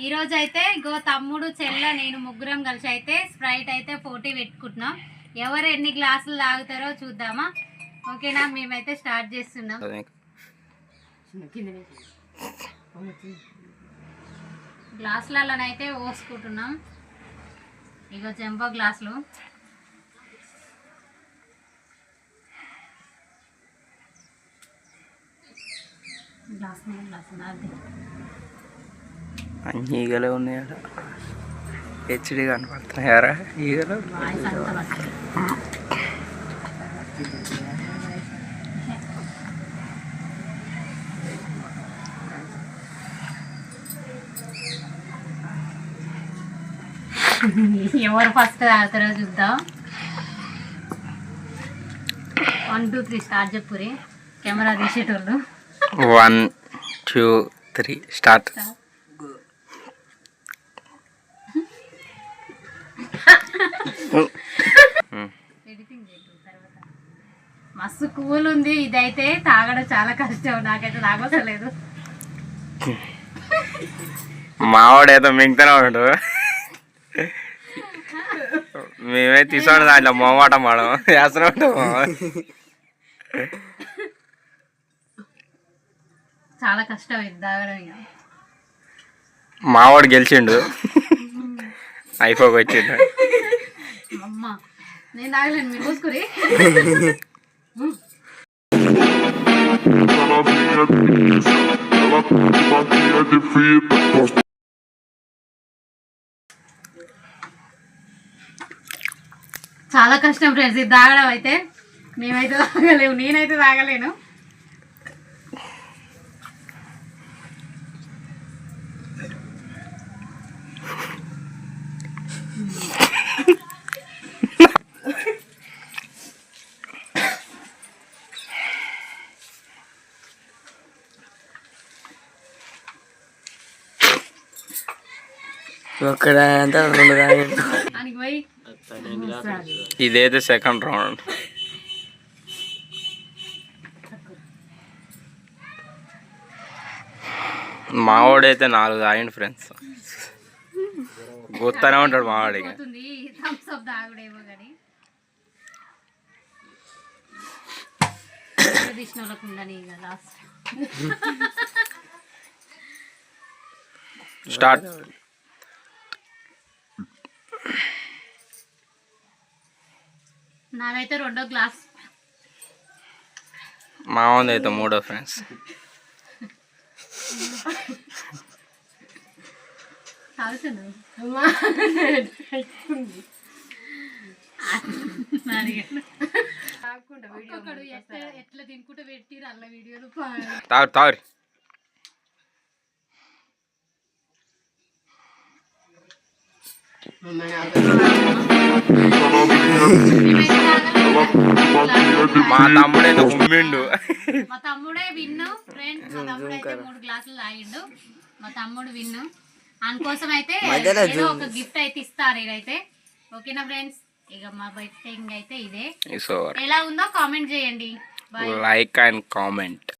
ఈ రోజు అయితే ఇగో తమ్ముడు చెల్ల నేను ముగ్గురం కలిసి అయితే స్ప్రైట్ అయితే పోటీ పెట్టుకుంటున్నాం. ఎవరు ఎన్ని గ్లాసులు తాగుతారో చూద్దామా? ఓకేనా? మేమైతే స్టార్ట్ చేస్తున్నాం. గ్లాసులలోనైతే పోసుకుంటున్నాం. ఇగో చెంప గ్లాసులు. గ్లాస్ గ్లాస్ నాది అన్ని ఈగలే ఉన్నాయట. హెచ్డి కనపడుతున్నాయారా ఈగలు. ఎవరు ఫస్ట్ తాగుతారో చూద్దాం. వన్ టూ త్రీ స్టార్ట్ చెప్పురి. కెమెరా తీసేటోళ్ళు. వన్ టూ త్రీ స్టార్ట్ మస్తు కూల్ ఉంది ఇదైతే తాగడం చాలా కష్టం నాకైతే తాగొస్తలేదు. మావాడేదో మింగుతూనే ఉంటాడు మేమే తీసుకోండి దాంట్లో మొమాట మాడం వేస్తూనే ఉంటాం చాలా కష్టం ఇది తాగడం ఇక. మావాడు గెలిచిండు. అయిపోయి వచ్చిండు. అమ్మ నేను తాగలేను మీరు చాలా కష్టం ఫ్రెండ్స్ ఇది తాగడం అయితే. మేమైతే తాగలేము నేనైతే తాగలేను. ఒక్కడంతా రెండు ఇదైతే సెకండ్ రౌండ్ మావాడైతే నాలుగు తాగిండు ఫ్రెండ్స్ గుర్తానే ఉంటాడు మావాడికి పోతుంది నాదైతే రెండో గ్లాస్. మావంది అయితే మూడో ఫ్రెండ్స్. ఎట్లా ఎట్లా తినుకుంటూ పెట్టిరు అల్ల వీడియోలు తాగు తాగు మా తమ్ముడైతే ఉమ్మిండు మా తమ్ముడే విన్ను ఫ్రెండ్స్ మా తమ్ముడు అయితే మూడు గ్లాసులు తాగిండు. మా తమ్ముడు విన్ను. అందుకోసం అయితే ఏదో ఒక గిఫ్ట్ అయితే ఇస్తారు ఇదైతే. ఓకేనా ఫ్రెండ్స్ ఇక మా బెట్టింగ్ అయితే ఇదే. సో ఎలా ఉందో కామెంట్ చేయండి. Like and comment